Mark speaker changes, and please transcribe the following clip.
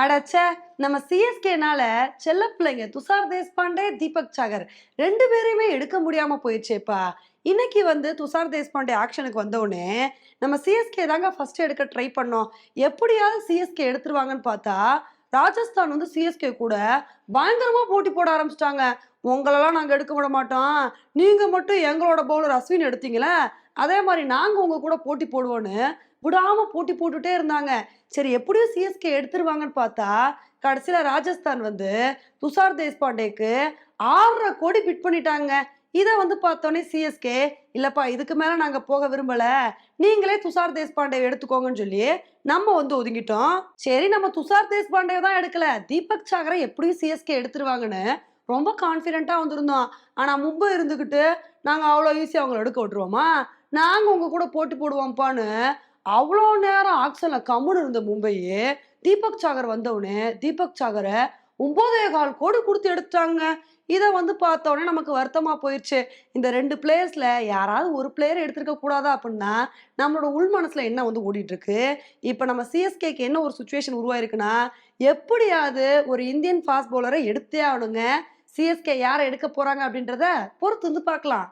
Speaker 1: அடச்சே நம்ம சிஎஸ்கேனால செல்ல பிள்ளைங்க துஷார் தேஷ்பாண்டே தீபக் சாகர் ரெண்டு பேரையுமே எடுக்க முடியாம போயிடுச்சேப்பா. இன்னைக்கு வந்து துஷார் தேஷ்பாண்டே ஆக்ஷனுக்கு வந்தோடனே நம்ம சிஎஸ்கே தாங்க ஃபர்ஸ்ட் எடுக்க ட்ரை பண்ணோம். எப்படியாவது சிஎஸ்கே எடுத்துருவாங்கன்னு பார்த்தா ராஜஸ்தான் வந்து சிஎஸ்கே கூட பயங்கரமா போட்டி போட ஆரம்பிச்சிட்டாங்க. உங்களெல்லாம் நாங்க எடுக்க விட மாட்டோம். நீங்க மட்டும் எங்களோட பவுலர் அஸ்வின் எடுத்தீங்களே? அதே மாதிரி நாங்க உங்க கூட போட்டி போடுவோன்னு விடாம போட்டி போட்டுட்டே இருந்தாங்க. சரி எப்படியும் சிஎஸ்கே எடுத்துருவாங்கன்னு பார்த்தா கடைசியில ராஜஸ்தான் வந்து துஷார் தேஷ்பாண்டேக்கு ஆறரை கோடி பிட் பண்ணிட்டாங்க. இதை வந்து பார்த்தோன்னே சிஎஸ்கே இல்லைப்பா இதுக்கு மேலே நாங்கள் போக விரும்பலை. நீங்களே துஷார் தேஷ்பாண்டே எடுத்துக்கோங்கன்னு சொல்லி நம்ம வந்து ஒதுங்கிட்டோம். சரி நம்ம துஷார் தேஷ்பாண்டே தான் எடுக்கல. தீபக் சாகரை எப்படியும் சிஎஸ்கே எடுத்துருவாங்கன்னு ரொம்ப கான்ஃபிடென்ட்டாக வந்திருந்தோம். ஆனால் மும்பை இருந்துக்கிட்டு நாங்கள் அவ்வளோ ஈஸியாக அவங்கள எடுக்க விட்டுருவோமா? நாங்கள் உங்கள் கூட போட்டி போடுவோம்ப்பான்னு அவ்வளோ நேரம் ஆக்ஷனில் கம்முன்னு இருந்த மும்பையே தீபக் சாகர் வந்தவுடனே தீபக் சாகரை ஒம்போதே கால் கோடி கொடுத்து எடுத்தாங்க இதை வந்து பார்த்தோன்னே நமக்கு வருத்தமா போயிடுச்சு இந்த ரெண்டு பிளேயர்ஸ்ல யாராவது ஒரு பிளேயர் எடுத்திருக்க கூடாதா அப்படின்னா நம்மளோட உள் மனசுல என்ன வந்து ஓடிட்டு இருக்கு இப்போ நம்ம சிஎஸ்கேக்கு என்ன ஒரு சுச்சுவேஷன் உருவாயிருக்குன்னா எப்படியாவது ஒரு இந்தியன் ஃபாஸ்ட் பவுலரை எடுத்தே ஆகணுங்க. சிஎஸ்கே யாரை எடுக்க போறாங்க அப்படின்றத பொறுத்து வந்து பார்க்கலாம்.